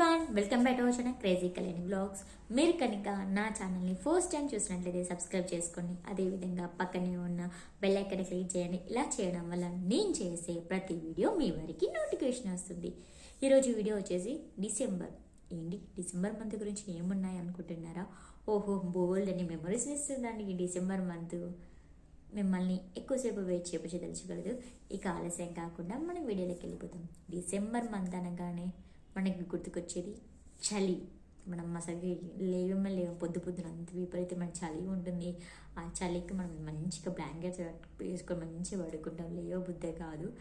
One welcome back our channel crazy Kalyani blogs మీరు కనుక నా ఛానల్ని ఫస్ట్ టైం చూసినట్లయితే సబ్స్క్రైబ్ చేసుకోండి. అదేవిధంగా పక్కనే ఉన్న బెల్ ఐకాన్ క్లిక్ చేయండి. ఇలా చేయడం వల్ల నేను చేసే ప్రతి వీడియో మీ వారికి నోటిఫికేషన్ వస్తుంది. ఈరోజు వీడియో వచ్చేసి డిసెంబర్ ఏంటి? డిసెంబర్ మంత్ గురించి ఏమున్నాయి అనుకుంటున్నారా? ఓహో బోల్డ్ అని మెమరీస్ ఇస్తుందండి ఈ డిసెంబర్ మంత్ మిమ్మల్ని ఎక్కువసేపు వెయిట్ చేపించి తెలుసుకోలేదు. ఇక ఆలస్యం కాకుండా మనం వీడియోలోకి వెళ్ళిపోతాం డిసెంబర్ మంత్ అనగానే మనకి గుర్తుకొచ్చేది చలి. మనం అసలు లేవమే లేవు పొద్దు పొద్దున అంత విపరీతమైన చలి ఉంటుంది. ఆ చలికి మనం మంచిగా బ్లాంకెట్స్ వేసుకొని మంచిగా పడుకుంటాం. లేవో బుద్ధే కాదు.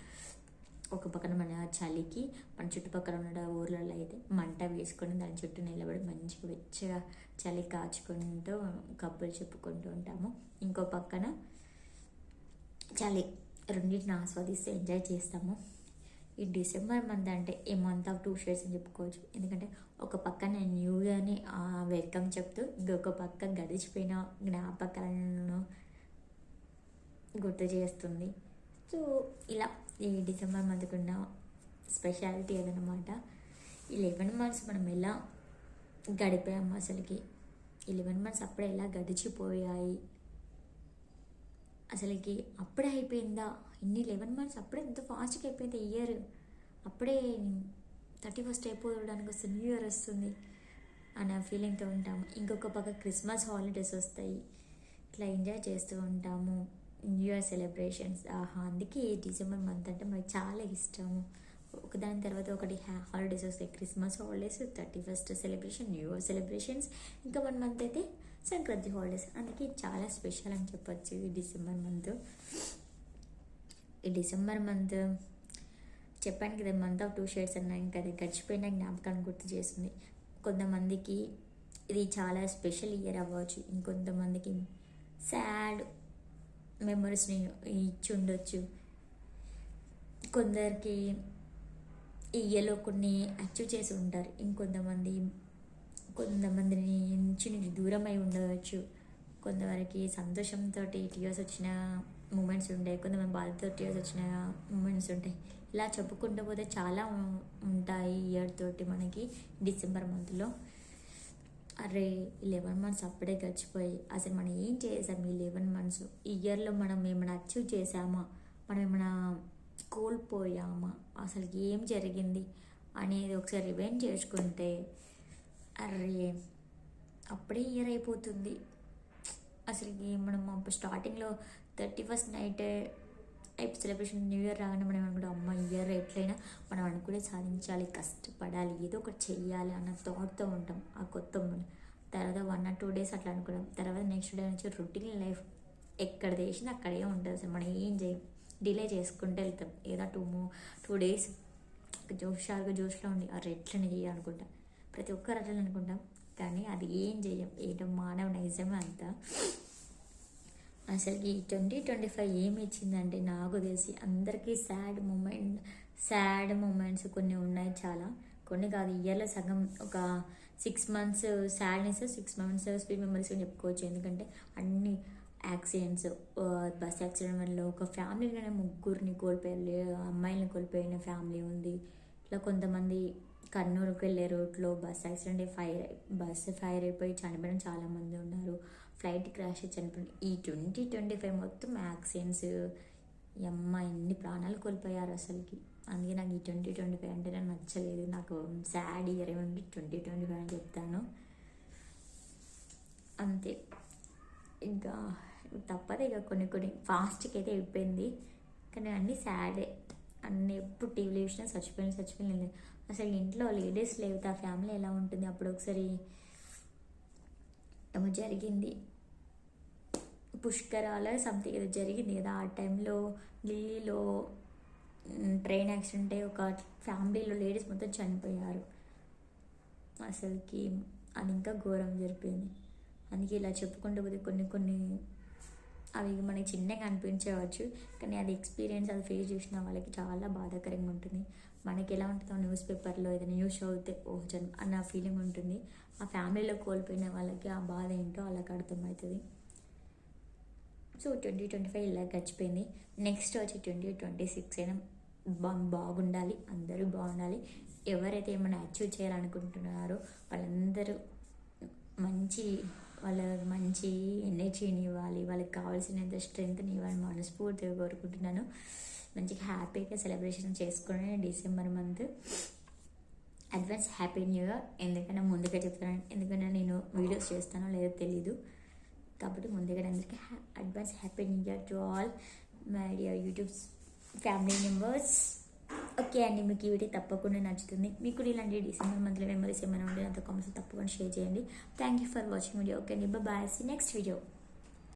ఒక పక్కన మన చలికి మన చుట్టుపక్కల ఉన్న ఊర్లలో అయితే మంట వేసుకొని దాని చుట్టూ నిలబడి మంచిగా వెచ్చగా చలి కాచుకుంటూ కబ్బులు చెప్పుకుంటూ ఉంటాము. ఇంకో పక్కన చలి. రెండింటిని ఆస్వాదిస్తూ ఎంజాయ్ చేస్తాము. ఈ డిసెంబర్ మంత్ అంటే a month of two shades అని చెప్పుకోవచ్చు. ఎందుకంటే ఒక పక్క నేను న్యూ ఇయర్ని వెల్కమ్ చెప్తూ ఇంకొక పక్క గడిచిపోయిన జ్ఞాపకాలను గుర్తు చేస్తుంది. సో ఇలా ఈ డిసెంబర్ మంత్కున్న స్పెషాలిటీ అదనమాట ఈ లెవెన్ మంత్స్ మనం ఎలా గడిపాము అసలుకి? ఈ లెవెన్ మంత్స్ అప్పుడే ఎలా గడిచిపోయాయి? అసలుకి అప్పుడే అయిపోయిందా? ఇన్ని లెవెన్ మంత్స్ అప్పుడే ఎంత ఫాస్ట్గా అయిపోయింది ఇయర్ అప్పుడే థర్టీ ఫస్ట్ అయిపోవడానికి వస్తుంది న్యూ ఇయర్ వస్తుంది అనే ఫీలింగ్తో ఉంటాము. ఇంకొక పక్క క్రిస్మస్ హాలిడేస్ వస్తాయి. ఇట్లా ఎంజాయ్ చేస్తూ ఉంటాము. న్యూ ఇయర్ సెలబ్రేషన్స్ ఆహా అందుకే డిసెంబర్ మంత్ అంటే మనకు చాలా ఇష్టము. ఒకదాని తర్వాత ఒకటి హాలిడేస్ వస్తాయి. Christmas holidays thirty first celebration new year celebrations ఇంకా వన్ మంత్ అయితే సంక్రాంతి హాలిడేస్ అందుకే చాలా స్పెషల్ అని చెప్పొచ్చు ఈ డిసెంబర్ మంత్ ఈ డిసెంబర్ మంత్ చెప్పాను కదా మంత్ ఆఫ్ టూ షేడ్స్ అన్నా ఇంకా అది గడిచిపోయిన జ్ఞాపకాన్ని గుర్తు చేస్తుంది. కొంతమందికి ఇది చాలా స్పెషల్ ఇయర్ అవ్వచ్చు. ఇంకొంతమందికి సాడ్ మెమరీస్ని ఇచ్చి ఉండొచ్చు. కొందరికి ఈ ఇయర్లో కొన్ని అచీవ్ చేసి ఉంటారు. ఇంకొంతమంది కొంతమందిని నుంచి నీకు దూరం అయి ఉండవచ్చు. కొంతవరకు సంతోషంతో టీయర్స్ వచ్చిన మూమెంట్స్ ఉంటాయి. కొంతమంది బాధతో టీయర్స్ వచ్చిన మూమెంట్స్ ఉంటాయి. ఇలా చెప్పుకుంటూ పోతే చాలా ఉంటాయి ఇయర్ తోటి మనకి డిసెంబర్ మంత్లో అరే లెవెన్ మంత్స్ అప్పుడే గడిచిపోయి అసలు మనం ఏం చేసాం ఈ లెవెన్ మంత్స్ ఈ ఇయర్లో మనం ఏమైనా అచీవ్ చేసామా? మనం ఏమైనా కోల్పోయామా అసలు ఏం జరిగింది? అనేది ఒకసారి రివెంజ్ చేసుకుంటే అరే అప్పుడే ఇయర్ అయిపోతుంది. అసలు మనం అప్పుడు స్టార్టింగ్లో థర్టీ ఫస్ట్ నైట్ అయిపోయి సెలబ్రేషన్ న్యూ ఇయర్ రాగానే మనం అనుకుంటాం అమ్మ ఇయర్ ఎట్లయినా మనం అనుకునే సాధించాలి కష్టపడాలి ఏదో ఒకటి చెయ్యాలి అన్న థాట్తో ఉంటాం. ఆ కొత్త తర్వాత వన్ ఆర్ టూ డేస్ అట్లా అనుకున్నాం. తర్వాత నెక్స్ట్ డే నుంచి రొటీన్ లైఫ్ ఎక్కడ చేసినా అక్కడే ఉంటుంది అసలు. మనం ఏం చేయం? డిలే చేసుకుంటూ వెళ్తాం. ఏదో టూ టూ డేస్ జోషాలుగా జోష్లో ఉండి ఆ రెట్లని చేయాలనుకుంటాం ప్రతి ఒక్కరు అట్లని అనుకుంటాం. కానీ అది ఏం చేయం ఏంటో మానవ నైజమే అంతా. అసలుకి ట్వంటీ ట్వంటీ ఫైవ్ ఏమి ఇచ్చిందంటే నాకు తెలిసి అందరికీ సాడ్ మూమెంట్ సాడ్ మూమెంట్స్ కొన్ని ఉన్నాయి చాలా. కొన్ని కాదు ఇయర్లో సగం ఒక six months sadness six months sweet memories అని చెప్పుకోవచ్చు. ఎందుకంటే అన్ని యాక్సిడెంట్స్ బస్ యాక్సిడెంట్ వల్ల ఒక ఫ్యామిలీలోనే ముగ్గురిని కోల్పోయారు. అమ్మాయిని కోల్పోయిన ఫ్యామిలీ ఉంది. ఇట్లా కొంతమంది కర్నూలుకి వెళ్ళే రోడ్లో bus accident fire bus fire అయిపోయి చనిపోయిన చాలామంది ఉన్నారు. ఫ్లైట్ క్రాష్ చనిపోయిన ఈ ట్వంటీ ట్వంటీ ఫైవ్ మొత్తం యాక్సిడెంట్స్ అమ్మ ఎన్ని ప్రాణాలు కోల్పోయారు అసలుకి? అందుకే నాకు ఈ ట్వంటీ ట్వంటీ ఫైవ్ అంటే నాకు నచ్చలేదు. నాకు సాడ్ ఇయర్ ఏమంటే ట్వంటీ ట్వంటీ ఫైవ్ అని చెప్తాను. అంతే. ఇంకా తప్పదు ఇక కొన్ని కొన్ని ఫాస్ట్కి అయితే అయిపోయింది. కానీ అన్నీ సాడే. అన్ని ఎప్పుడు టీవీలో చూసినా చచ్చిపోయిన చచ్చిపోయింది అసలు ఇంట్లో లేడీస్ లేవు. ఆ ఫ్యామిలీ ఎలా ఉంటుంది? అప్పుడు ఒకసారి ఏమో జరిగింది. పుష్కరాల సంథింగ్ ఏదో జరిగింది కదా. ఆ టైంలో ఢిల్లీలో ట్రైన్ యాక్సిడెంట్ అయ్యి ఒక ఫ్యామిలీలో లేడీస్ మొత్తం చనిపోయారు. అసలుకి అది ఇంకా ఘోరం జరిపింది. అందుకే ఇలా చెప్పుకుంటూ పోతే కొన్ని కొన్ని అవి మనకి చిన్నగా అనిపించవచ్చు. కానీ అది ఎక్స్పీరియన్స్ అది ఫేస్ చేసిన వాళ్ళకి చాలా బాధాకరంగా ఉంటుంది. మనకి ఎలా ఉంటుందో న్యూస్ పేపర్లో ఏదైనా న్యూస్ చదివితే ఓ జన్మ అన్న ఫీలింగ్ ఉంటుంది. ఆ ఫ్యామిలీలో కోల్పోయిన వాళ్ళకి ఆ బాధ ఏంటో వాళ్ళకి అర్థమవుతుంది. సో ట్వంటీ ట్వంటీ ఫైవ్ ఇలా గడిచిపోయింది. నెక్స్ట్ వచ్చి ట్వంటీ ట్వంటీ సిక్స్ అయినా బా- బాగుండాలి. అందరూ బాగుండాలి. ఎవరైతే ఏమైనా అచీవ్ చేయాలనుకుంటున్నారో వాళ్ళందరూ మంచి వాళ్ళ మంచి ఎనర్జీని ఇవ్వాలి వాళ్ళకి కావాల్సినంత స్ట్రెంగ్త్ని ఇవ్వాలని మనస్ఫూర్తిగా కోరుకుంటున్నాను. మంచిగా హ్యాపీగా సెలబ్రేషన్ చేసుకుని December month advance happy new year ఎందుకన్నా ముందుగా చెప్తాను ఎందుకంటే నేను వీడియోస్ చేస్తానో లేదో తెలీదు. కాబట్టి ముందుగా అందరికీ advance happy new year to all my dear YouTube family members okay అండి మీకు ఈ వీడియో తప్పకుండా నచ్చుతుంది. మీకు ఇలాంటి డిసెంబర్ మంత్లో మెమరీస్ ఏమైనా ఉంటే నాతో కామెంట్స్ తప్పకుండా షేర్ చేయండి. Thank you for watching video okay అండి బాయ్ సీ నెక్స్ట్ వీడియో